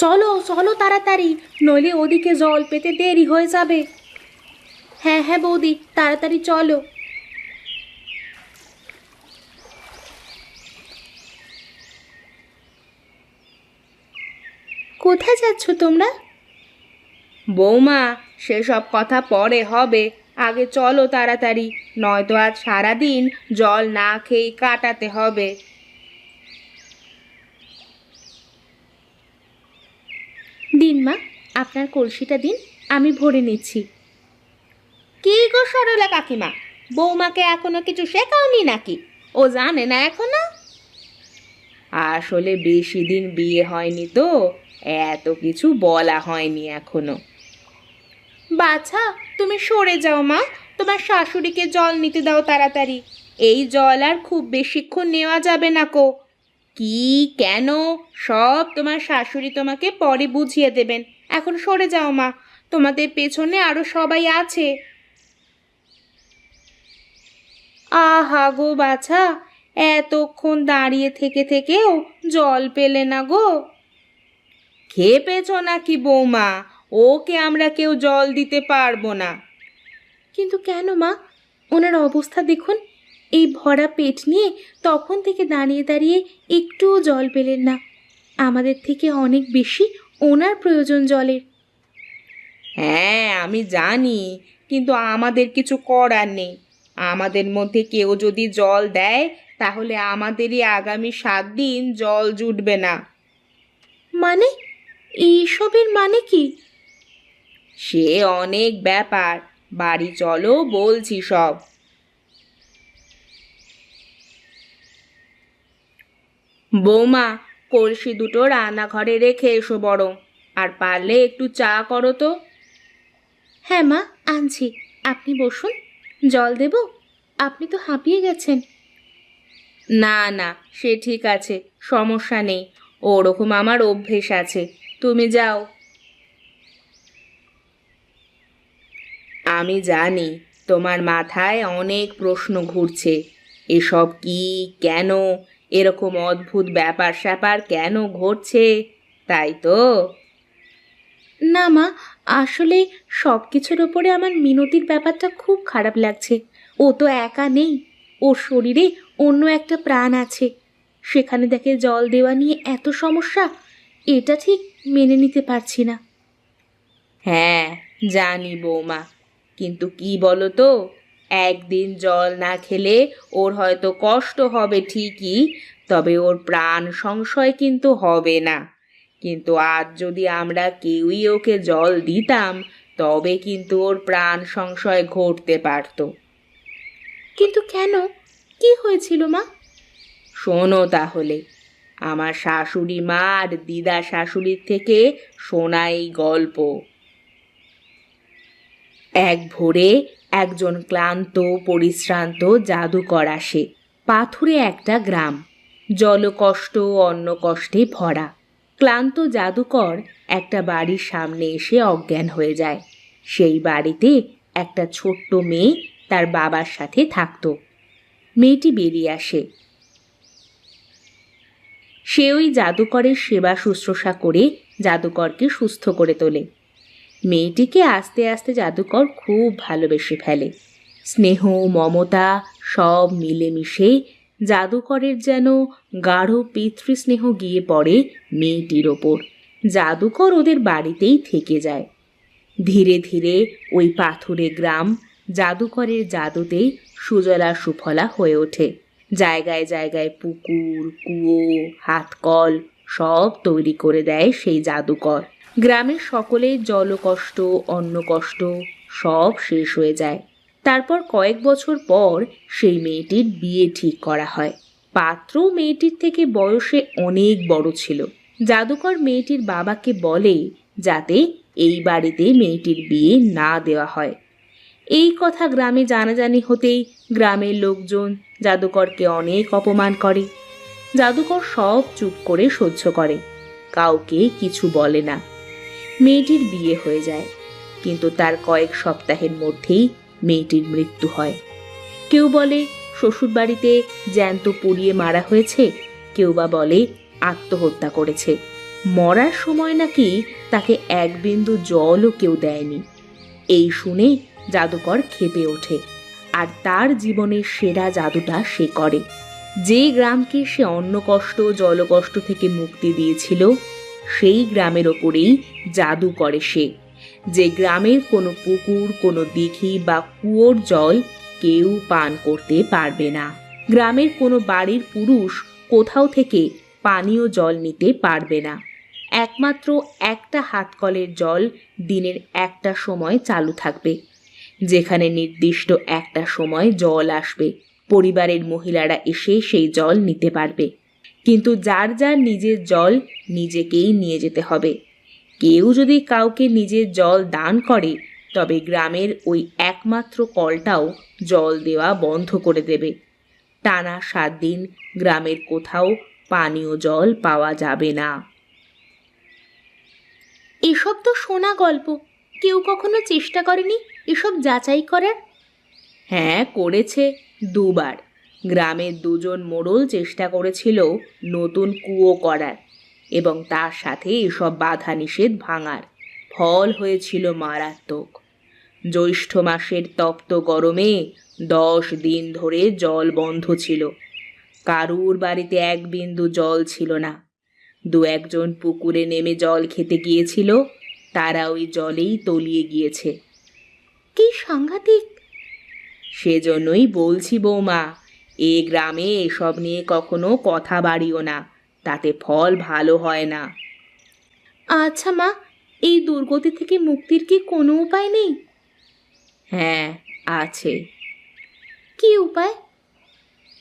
চলো চলো তাড়াতাড়ি, নইলে ওদিকে জল পেতে দেরি হয়ে যাবে। হ্যাঁ হ্যাঁ বৌদি, তাড়াতাড়ি চলো। কোথায় যাচ্ছ তোমরা? বৌমা, সেসব কথা পরে হবে। আগে চলো তাড়াতাড়ি, নয়তো আজ সারাদিন জল না খেয়ে কাটাতে হবে। দিন মা। আপনার কলসিটা দিন আমি ভরে নিচ্ছি। কি গো সরলা কাকিমা? বৌমাকে এখনও কিছু শেখাওনি নাকি? ও জানে না এখনও? আসলে বেশি দিন বিয়ে হয়নি তো এত কিছু বলা হয়নি এখনও। বাছা তুমি সরে যাও মা। তোমার শাশুড়িকে জল নিতে দাও তাড়াতাড়ি। এই জল আর খুব বেশিক্ষণ নেওয়া যাবে না কো। কি, কেন? সব তোমার শাশুড়ি তোমাকে পরে বুঝিয়ে দেবেন। এখন সরে যাও মা, তোমাদের পেছনে আরও সবাই আছে। আহা গো বাছা, এতক্ষণ দাঁড়িয়ে থেকে থেকেও জল পেলে না গো। খেয়ে পেছো নাকি বৌমা? ওকে আমরা কেউ জল দিতে পারব না। কিন্তু কেন মা? ওনার অবস্থা দেখুন। এই ভরা পেট নিয়ে তখন থেকে দাঁড়িয়ে দাঁড়িয়ে একটুও জল পেলেন না। আমাদের থেকে অনেক বেশি ওনার প্রয়োজন জলের। হ্যাঁ আমি জানি কিন্তু আমাদের কিছু করার নেই। আমাদের মধ্যে কেউ যদি জল দেয় তাহলে আমাদেরই আগামী সাত দিন জল জুটবে না। মানে? এইসবের মানে কি? সে অনেক ব্যাপার। বাড়ি চলো বলছি সব। বৌমা কলসি দুটো রান্নাঘরে রেখে এসো বরং। আর পারলে একটু চা করো তো। হ্যাঁ মা আনছি। আপনি বসুন। জল দেব? আপনি তো হাঁপিয়ে গেছেন। না না সে ঠিক আছে সমস্যা নেই। ওরকম আমার অভ্যেস আছে। তুমি যাও। আমি জানি তোমার মাথায় অনেক প্রশ্ন ঘুরছে। এসব কি কেন এরকম অদ্ভুত ব্যাপার স্যাপার কেন ঘটছে তাই তো? না মা আসলে সব কিছুর ওপরে আমার মিনতির ব্যাপারটা খুব খারাপ লাগছে। ও তো একা নেই ওর শরীরে অন্য একটা প্রাণ আছে। সেখানে দেখে জল দেওয়া নিয়ে এত সমস্যা এটা ঠিক মেনে নিতে পারছি না। হ্যাঁ জানি বৌমা কিন্তু কি বলো তো একদিন জল না খেলে ওর হয়তো কষ্ট হবে ঠিকই তবে ওর প্রাণ সংশয় কিন্তু হবে না। কিন্তু আজ যদি আমরা কেউই ওকে জল দিতাম তবে কিন্তু ওর প্রাণ সংশয় ঘটতে পারত। কিন্তু কেন? কি হয়েছিল মা? শোনো তাহলে আমার শাশুড়ি মা আর দিদা শাশুড়ির থেকে শোনা এই গল্প। এক ভোরে একজন ক্লান্ত, পরিশ্রান্ত, জাদুকর আসে। পাথুরে একটা গ্রাম। জলকষ্ট ও অন্ন কষ্টে ভরা। ক্লান্ত জাদুকর একটা বাড়ির সামনে এসে অজ্ঞান হয়ে যায়। সেই বাড়িতে একটা ছোট্ট মেয়ে তার বাবার সাথে থাকতো। মেয়েটি বেরিয়ে আসে। সে ওই জাদুকরের সেবা শুশ্রূষা করে জাদুকরকে সুস্থ করে তোলে। মেয়েটিকে আস্তে আস্তে জাদুকর খুব ভালোবেসে ফেলে। স্নেহ, মমতা সব মিলেমিশে জাদুকরের যেন গাঢ় পিতৃস্নেহ গিয়ে পড়ে মেয়েটির ওপর। জাদুকর ওদের বাড়িতেই থেকে যায়। ধীরে ধীরে ওই পাথুরে গ্রাম জাদুকরের জাদুতে সুজলা সুফলা হয়ে ওঠে। জায়গায় জায়গায় পুকুর, কুয়ো, হাতকল সব তৈরি করে দেয় সেই জাদুকর। গ্রামের সকলের জলকষ্ট অন্ন কষ্ট সব শেষ হয়ে যায়। তারপর কয়েক বছর পর সেই মেয়েটির বিয়ে ঠিক করা হয়। পাত্র মেয়েটির থেকে বয়সে অনেক বড় ছিল। জাদুকর মেয়েটির বাবাকে বলে যাতে এই বাড়িতে মেয়েটির বিয়ে না দেওয়া হয়। এই কথা গ্রামে জানাজানি হতেই গ্রামের লোকজন জাদুকরকে অনেক অপমান করে। জাদুকর সব চুপ করে সহ্য করে। কাউকে কিছু বলে না। মেয়েটির বিয়ে হয়ে যায়। কিন্তু তার কয়েক সপ্তাহের মধ্যেই মেয়েটির মৃত্যু হয়। কেউ বলে, শ্বশুরবাড়িতে জ্যান্ত পুড়িয়ে মারা হয়েছে। কেউ বা বলে, আত্মহত্যা করেছে। মরার সময় নাকি তাকে এক বিন্দু জলও কেউ দেয়নি। এই শুনে জাদুকর খেপে ওঠে, আর তার জীবনের সেরা জাদুটা সে করে। যে গ্রামকে সে অন্ন কষ্ট, জলকষ্ট থেকে মুক্তি দিয়েছিল সেই গ্রামের ওপরেই জাদু করে সে। যে গ্রামের কোনো পুকুর, কোনো দিঘি বা কুয়োর জল কেউ পান করতে পারবে না। গ্রামের কোনো বাড়ির পুরুষ কোথাও থেকে পানীয় জল নিতে পারবে না। একমাত্র একটা হাতকলের জল দিনের একটা সময় চালু থাকবে, যেখানে নির্দিষ্ট একটা সময় জল আসবে। পরিবারের মহিলারা এসে সেই জল নিতে পারবে। কিন্তু যার যার নিজের জল নিজেকেই নিয়ে যেতে হবে। কেউ যদি কাউকে নিজের জল দান করে তবে গ্রামের ওই একমাত্র কলটাও জল দেওয়া বন্ধ করে দেবে। টানা সাত দিন গ্রামের কোথাও পানীয় জল পাওয়া যাবে না। এসব তো শোনা গল্প। কেউ কখনো চেষ্টা করেনি এসব যাচাই করার? হ্যাঁ করেছে দুবার। গ্রামের দুজন মোড়ল চেষ্টা করেছিল নতুন কুয়ো করার এবং তার সাথে এসব বাধা নিষেধ ভাঙার। ফল হয়েছিল মারাত্মক। জ্যৈষ্ঠ মাসের তপ্ত গরমে দশ দিন ধরে জল বন্ধ ছিল। কারুর বাড়িতে এক বিন্দু জল ছিল না। দু একজন পুকুরে নেমে জল খেতে গিয়েছিল তারা ওই জলেই তলিয়ে গিয়েছে। কি সাংঘাতিক! সেজন্যই বলছি বৌমা এ গ্রামে এসব নিয়ে কখনো কথা বাড়িও না তাতে ফল ভালো হয় না। আচ্ছা মা এই দুর্গতি থেকে মুক্তির কি কোনো উপায় নেই? হ্যাঁ আছে। কি উপায়?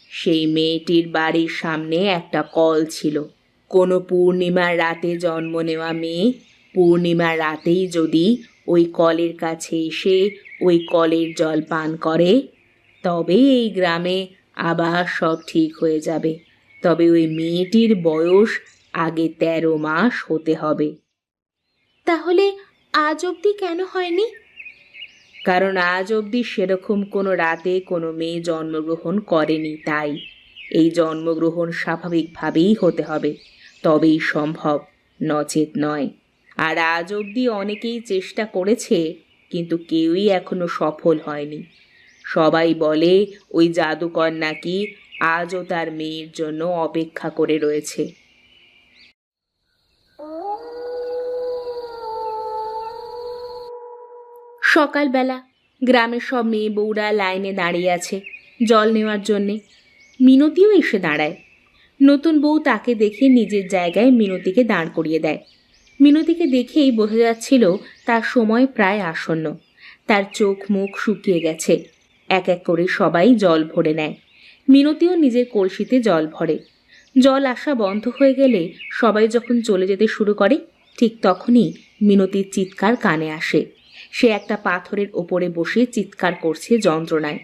সেই মেয়েটির বাড়ির সামনে একটা কল ছিল। কোনো পূর্ণিমার রাতে জন্ম নেওয়া মেয়ে পূর্ণিমার রাতেই যদি ওই কলের কাছে এসে ওই কলের জল পান করে তবে এই গ্রামে আবার সব ঠিক হয়ে যাবে। তবে ওই মেয়েটির বয়স আগে তেরো মাস হতে হবে। তাহলে আজ অবধি কেন হয়নি? কারণ আজ অবধি সেরকম কোনো রাতে কোনো মেয়ে জন্মগ্রহণ করেনি তাই এই জন্মগ্রহণ স্বাভাবিকভাবেই হতে হবে। তবেই সম্ভব নচেত নয়। আর আজ অবধি অনেকেই চেষ্টা করেছে কিন্তু কেউই এখনও সফল হয়নি। সবাই বলে, ওই জাদুকর নাকি আজও তার মেয়ের জন্য অপেক্ষা করে রয়েছে। সকালবেলা গ্রামের সব মেয়ে বউরা লাইনে দাঁড়িয়ে আছে জল নেওয়ার জন্যে। মিনতিও এসে দাঁড়ায়। নতুন বউ তাকে দেখে নিজের জায়গায় মিনতিকে দাঁড় করিয়ে দেয়। মিনতিকে দেখেই বোঝা যাচ্ছিল তার সময় প্রায় আসন্ন। তার চোখ মুখ শুকিয়ে গেছে। এক এক করে সবাই জল ভরে নেয়। মিনতিও নিজের কলসিতে জল ভরে। জল আসা বন্ধ হয়ে গেলে সবাই যখন চলে যেতে শুরু করে ঠিক তখনই মিনতির চিৎকার কানে আসে। সে একটা পাথরের ওপরে বসে চিৎকার করছে যন্ত্রণায়।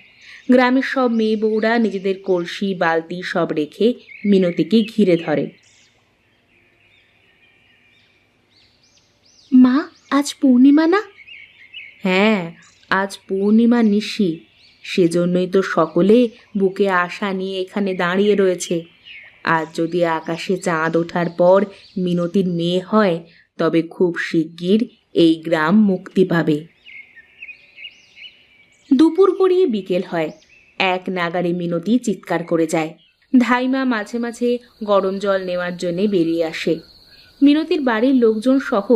গ্রামের সব মেয়ে বউরা নিজেদের কলসি বালতি সব রেখে মিনতিকে ঘিরে ধরে। মা আজ পূর্ণিমা না? হ্যাঁ আজ পূর্ণিমা নিশি। সেজন্যই তো সকলে বুকে আশা নিয়ে এখানে দাঁড়িয়ে রয়েছে। আর যদি আকাশে চাঁদ ওঠার পর মিনতির মেয়ে হয়, তবে খুব শিগগির এই গ্রাম মুক্তি পাবে। দুপুর গড়িয়ে বিকেল হয়। এক নাগারে মিনতি চিৎকার করে যায়। ধাইমা মাঝে মাঝে গরম জল নেওয়ার জন্যে বেরিয়ে আসে। মিনতির বাড়ির লোকজন সহ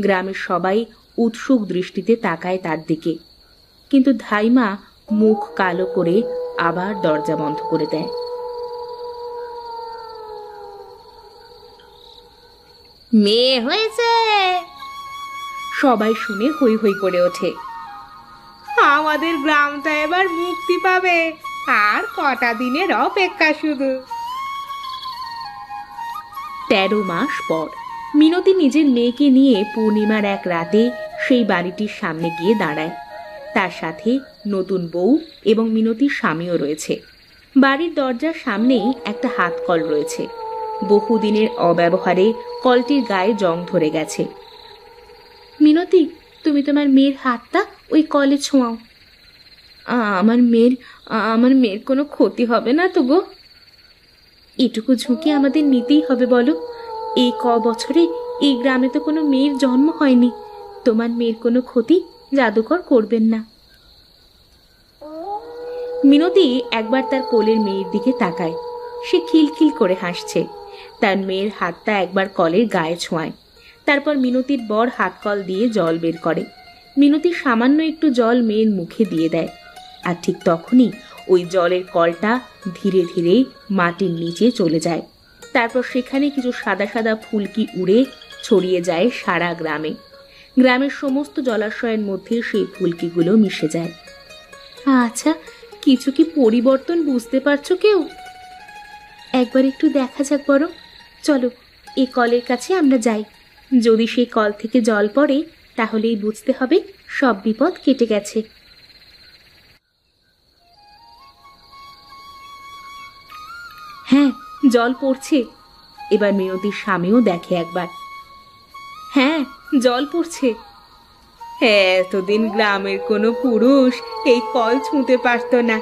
গ্রামের সবাই উৎসুক দৃষ্টিতে তাকায় তার দিকে। কিন্তু ধাইমা মুখ কালো করে আবার দরজা বন্ধ করে দেয়। মেয়ে হয়েছে! সবাই শুনে হই হই করে ওঠে। আমাদের গ্রামটা এবার মুক্তি পাবে। আর কটা দিনের অপেক্ষা শুধু। তেরো মাস পর মিনতি নিজের মেয়েকে নিয়ে পূর্ণিমার এক রাতে সেই বাড়িটির সামনে গিয়ে দাঁড়ায়। তার সাথে নতুন বউ এবং মিনতির স্বামীও রয়েছে। বাড়ির দরজার সামনেই একটা হাত কল রয়েছে। বহুদিনের অব্যবহারে কলটির গায়ে জং ধরে গেছে। মিনতি, তুমি তোমার মেয়ের হাতটা ওই কলে ছোঁয়াও। আমার মেয়ের আমার মেয়ের কোনো ক্ষতি হবে না তো গো। এটুকু ঝুঁকি আমাদের নিতেই হবে বলো। এই ক বছরে এই গ্রামে তো কোনো মেয়ের জন্ম হয়নি। তোমার মেয়ের কোনো ক্ষতি জাদুকর করবেন না। মিনতি একবার তার কোলের মেয়ের দিকে তাকায়। সে খিলখিল করে হাসছে। তার মেয়ের হাতটা একবার কলের গায়ে ছোঁয়ায়। তারপর মিনতির বর হাত কল দিয়ে জল বের করে। মিনতি সামান্য একটু জল মেয়ের মুখে দিয়ে দেয়। আর ঠিক তখনই ওই জলের কলটা ধীরে ধীরে মাটির নিচে চলে যায়। তারপর সেখানে কিছু সাদা সাদা ফুলকি উড়ে ছড়িয়ে যায় সারা গ্রামে। গ্রামের সমস্ত জলাশয়ের মধ্যে সেই ফুলকিগুলো মিশে যায়। আচ্ছা কিছু কি পরিবর্তন বুঝতে পারছ কেউ? একবার একটু দেখা যাক বরং। চলো এ কলের কাছে আমরা যাই। যদি সেই কল থেকে জল পড়ে, তাহলেই বুঝতে হবে সব বিপদ কেটে গেছে। হ্যাঁ জল পড়ছে। এবার মিনতির স্বামীও দেখে একবার। হ্যাঁ জল পড়ছে। এতদিন গ্রামের কোনো পুরুষ এই কল ছুঁতে পারতো না।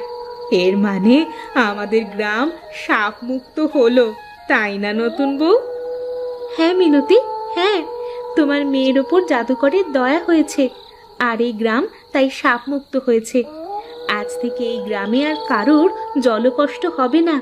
এর মানে আমাদের গ্রাম সাপ মুক্ত হলো, তাই না নতুন বউ? হ্যাঁ মিনতি হ্যাঁ। তোমার মেয়ের ওপর জাদুকরের দয়া হয়েছে, আর এই গ্রাম তাই সাপ মুক্ত হয়েছে। আজ থেকে এই গ্রামে আর কারোর জলকষ্ট হবে না।